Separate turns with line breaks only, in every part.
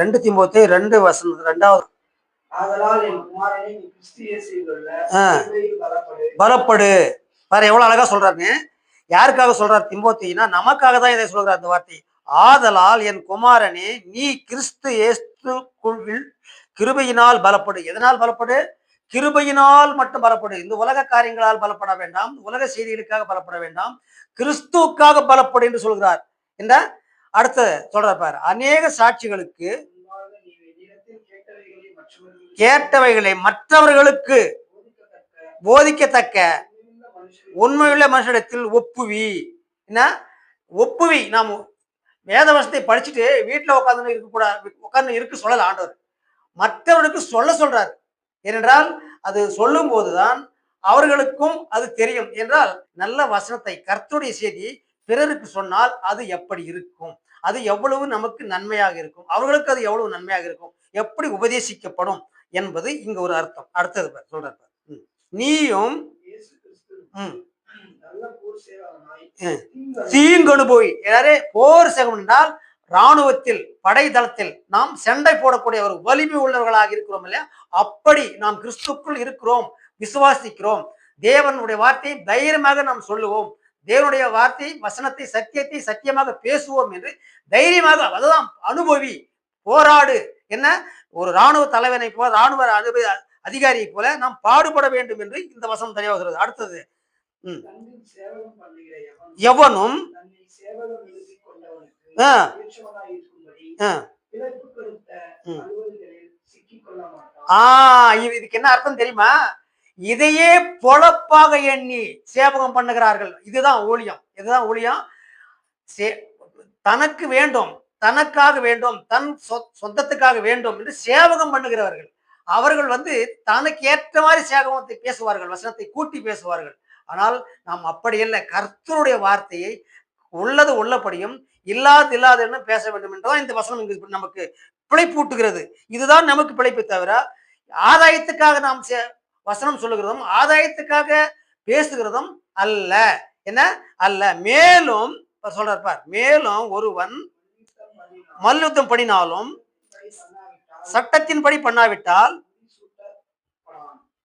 ரெண்டு திமுத்தி ரெண்டு வசனம் ரெண்டாவது.
பலப்படு.
பாரு எவ்வளவு அழகா சொல்றாருங்க. யாருக்காக சொல்றார் திம்போத்தினா நமக்காக தான் இதை சொல்றார் அந்த வார்த்தை. ஆதலால் என் குமாரனே நீ கிறிஸ்து இயேசுக்குள் கிருபையினால் பலப்படு. எதனால் பலப்படு? கிருபையினால் மட்டும் பலப்படு. இந்த உலக காரியங்களால் பலப்பட வேண்டாம். உலக செய்திகளுக்காக பலப்பட வேண்டாம். கிறிஸ்துவுக்காக பலப்படு என்று சொல்கிறார். இந்த அடுத்த தொடர்பார் அநேக சாட்சிகளுக்கு
கேட்டவைகளை மற்றவர்களுக்கு போதிக்கத்தக்க உண்மையுள்ள
மனுஷனிடத்தில் ஒப்புவி. என்ன? ஒப்புவி. நாம் வேதவசத்தை படிச்சுட்டு வீட்டில் உட்காந்து இருக்கக்கூடாது உட்காந்து இருக்க சொல்லல ஆண்டவர். மற்றவர்களுக்கு சொல்ல சொல்றாரு. ஏனென்றால் அது சொல்லும் போதுதான் அவர்களுக்கும் அது தெரியும். என்றால் நல்ல வசனத்தை கர்த்துடைய செய்தி பிறருக்கு சொன்னால் அது எப்படி இருக்கும்? அது எவ்வளவு நமக்கு நன்மையாக இருக்கும்? அவர்களுக்கு அது எவ்வளவு நன்மையாக இருக்கும்? எப்படி உபதேசிக்கப்படும்? என்பது இங்க ஒரு அர்த்தம். அடுத்தது. ம். நீயும் தீங்கொண்டு போய். யாரே போர் சேகம் என்றால் இராணுவத்தில் படைதளத்தில் நாம் சண்டை போடக்கூடிய ஒரு வலிமை உள்ளவர்களாக இருக்கிறோம் இல்லையா? அப்படி நாம் கிறிஸ்துக்குள் இருக்கிறோம் விசுவாசிக்கிறோம். தேவனுடைய வார்த்தையை தைரியமாக நாம் சொல்லுவோம். தேவனுடைய வார்த்தை வசனத்தை சத்தியத்தை சத்தியமாக பேசுவோம் என்று தைரியமாக அதுதான் அனுபவி போராடு என்ன ஒரு இராணுவ தலைவனை போல இராணுவ அனுபவி அதிகாரியை போல நாம் பாடுபட வேண்டும் என்று இந்த வசனம் தெளிவாகிறது அடுத்தது எவனும் ஆ. ஆ. ம். இதுக்கு என்ன அர்த்தம் தெரியுமா இதையே பொழப்பாக எண்ணி சேவகம் பண்ணுகிறார்கள். இதுதான் ஊழியம். இதுதான் ஊழியம். சே- தனக்கு வேண்டும் தனக்காக வேண்டும் தன் சொந்தத்துக்காக வேண்டும் என்று சேவகம் பண்ணுகிறவர்கள். அவர்கள் வந்து தனக்கு ஏற்ற மாதிரி சேவகத்தை பேசுவார்கள் வசனத்தை கூட்டி பேசுவார்கள். ஆனால் நாம் அப்படி இல்லை. கர்த்தருடைய வார்த்தையை உள்ளது உள்ளபடியும் இல்லாது இல்லாதுன்னு பேச வேண்டும் என்றுதான் இந்த வசனம் இங்கு நமக்கு பிழைப்பூட்டுகிறது. இதுதான் நமக்கு பிழைப்பு தவிர ஆதாயத்துக்காக நாம் சே- வசனம் சொல்லுகிறதும் ஆதாயத்துக்காக பேசுகிறதும் அல்ல. என்ன? அல்ல. மேலும் இப்ப சொல்றார் பார். மேலும் ஒருவன் மல்யுத்தம் பண்ணினாலும் சட்டத்தின்படி பண்ணாவிட்டால்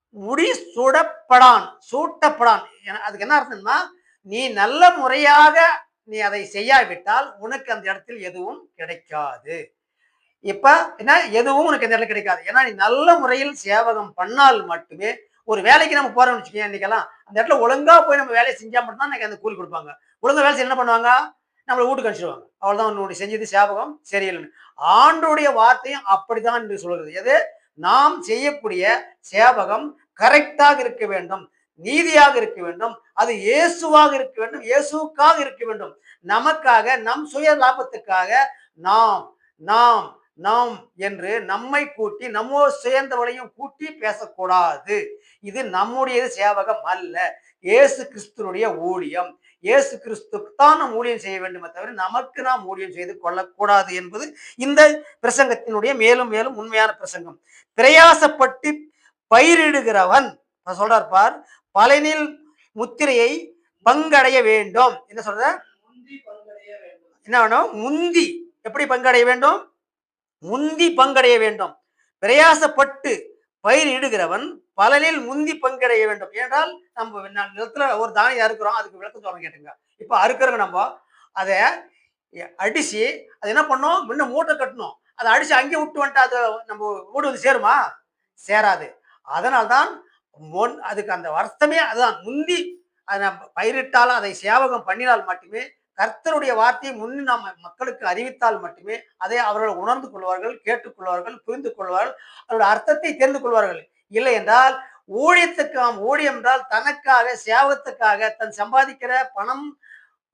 முடி சுடப்படான் சூட்டப்படான். என- அதுக்கு என்ன அர்த்தம்னா நீ நல்ல முறையாக நீ அதை செய்யாவிட்டால் உனக்கு அந்த இடத்தில் எதுவும் கிடைக்காது. இப்ப என்ன? எதுவும் உனக்கு இந்த இடத்துல கிடைக்காது. ஏன்னா நீ நல்ல முறையில் சேவகம் பண்ணால் மட்டுமே ஒரு வேலைக்கு நம்ம போறோம்னு வச்சுக்கோங்க இன்னைக்கெல்லாம் அந்த இடத்துல ஒழுங்கா போய் நம்ம வேலையை செஞ்சா மட்டும்தான் எனக்கு அந்த கூலி கொடுப்பாங்க. ஒழுங்கா வேலை செய்ய என்ன பண்ணுவாங்க? நம்மளை வீட்டுக்கு அனுப்பிச்சிடுவாங்க அவ்வளவுதான் உன்னுடைய செஞ்சது சேவகம் சரியில்லைன்னு. ஆண்டுடைய வார்த்தையும் அப்படிதான் என்று சொல்கிறது. எது? நாம் செய்யக்கூடிய சேவகம் கரெக்டாக இருக்க வேண்டும். நீதியாக இருக்க வேண்டும். அது இயேசுவாக இருக்க வேண்டும். இயேசுக்காக இருக்க வேண்டும். நமக்காக நம் சுய லாபத்துக்காக நாம் நாம் நாம் என்று நம்மை கூட்டி நம்ம சேர்ந்தவளையும் கூட்டி பேசக்கூடாது. இது நம்முடைய சேவகம் அல்ல. இயேசு கிறிஸ்துனுடைய ஊழியம். இயேசு கிறிஸ்துக்கு தான் நாம் ஊழியம் செய்ய வேண்டுமே தவிர நமக்கு நாம் ஊழியம் செய்து கொள்ளக்கூடாது என்பது இந்த பிரசங்கத்தினுடைய மேலும் மேலும் உண்மையான பிரசங்கம். பிரயாசப்பட்டு பயிரிடுகிறவன் சொல்றார் பார் பலனில் முத்திரையை பங்கடைய வேண்டும். என்ன சொல்ற?
முந்தி பங்கடைய வேண்டும்.
என்ன வேணும்? முந்தி. எப்படி பங்கடைய வேண்டும்? முந்தி பங்கடைய வேண்டும். பிரயாசப்பட்டு பயிரிடுகிறவன் பலனில் முந்தி பங்கடைய வேண்டும். ஏனென்றால் நம்ம நிலத்துல ஒரு தானியம் அறுக்கிறோம் அதுக்கு விளக்கம் சொல்ல கேட்டுங்க. இப்போ அறுக்கிறவங்க நம்ம அதை அடிச்சு அது என்ன பண்ணோம்? முன்ன மூட்டை கட்டணும் அதை அடிச்சு அங்கே விட்டு வந்துட்டு அதை நம்ம மூடு வந்து சேருமா? சேராது. அதனால்தான் முன் அதுக்கு அந்த வருத்தமே அதுதான். முந்தி அதை நம்ம பயிரிட்டால் அதை சேவகம் பண்ணினால் மட்டுமே கர்த்தருடைய வார்த்தையை முன்னே நாம் மக்களுக்கு அறிவித்தால் மட்டுமே அதை அவர்கள் உணர்ந்து கொள்வார்கள் கேட்டுக்கொள்வார்கள் புரிந்து கொள்வார்கள் அதோட அர்த்தத்தை தெரிந்து கொள்வார்கள். இல்லை என்றால் ஊழியத்துக்கு நாம் ஊழியம் என்றால் தனக்காக சேவகத்துக்காக தன் சம்பாதிக்கிற பணம்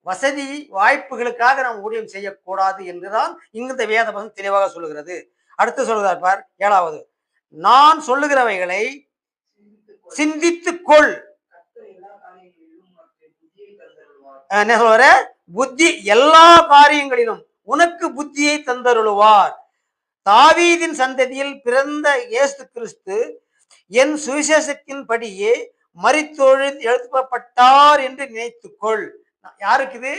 வசதி வாய்ப்புகளுக்காக நாம் ஊழியம் செய்யக்கூடாது என்றுதான் இந்த வேதபதம் தெளிவாக சொல்லுகிறது. அடுத்து சொல்கிறார் பார் ஏழாவது. நான் சொல்லுகிறவைகளை
சிந்தித்துக் கொள்.
சிந்தித்துக் கொள்
கர்த்தர் எல்லா காரியங்களிலும் உனக்கு புத்தியை தந்தருள்வார்
அஹ் என்ன சொல்ற புத்தி எல்லா காரியங்களிலும் உனக்கு புத்தியை தந்தருளுவார். தாவீதின் சந்ததியில் பிறந்த இயேசு கிறிஸ்து என் சுவிசேஷத்தின் படியே மறித்தொழு எழுப்பப்பட்டார் என்று நினைத்துக்கொள். யாருக்கு இது?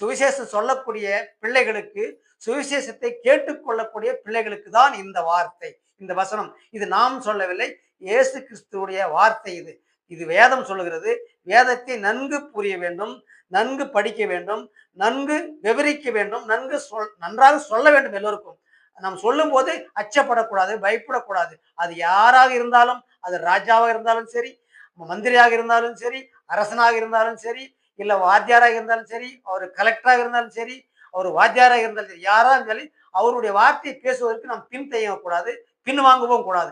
சுவிசேஷம் சொல்லக்கூடிய பிள்ளைகளுக்கு சுவிசேஷத்தை கேட்டுக்கொள்ளக்கூடிய பிள்ளைகளுக்கு தான் இந்த வார்த்தை இந்த வசனம். இது நாம் சொல்லவில்லை இயேசு கிறிஸ்துவுடைய வார்த்தை இது. இது வேதம் சொல்லுகிறது. வேதத்தை நன்கு புரிய வேண்டும் நன்கு படிக்க வேண்டும் நன்கு விவரிக்க வேண்டும் நன்கு சொல் நன்றாக சொல்ல வேண்டும் எல்லோருக்கும். நாம் சொல்லும் போது அச்சப்படக்கூடாது பயப்படக்கூடாது. அது யாராக இருந்தாலும் அது ராஜாவாக இருந்தாலும் சரி மந்திரியாக இருந்தாலும் சரி அரசனாக இருந்தாலும் சரி இல்லை வாத்தியாராக இருந்தாலும் சரி அவர் கலெக்டராக இருந்தாலும் சரி அவர் வாத்தியாராக இருந்தாலும் சரி யாராக இருந்தாலும் அவருடைய வார்த்தையை பேசுவதற்கு நாம் பின் கூடாது பின் வாங்கவும் கூடாது.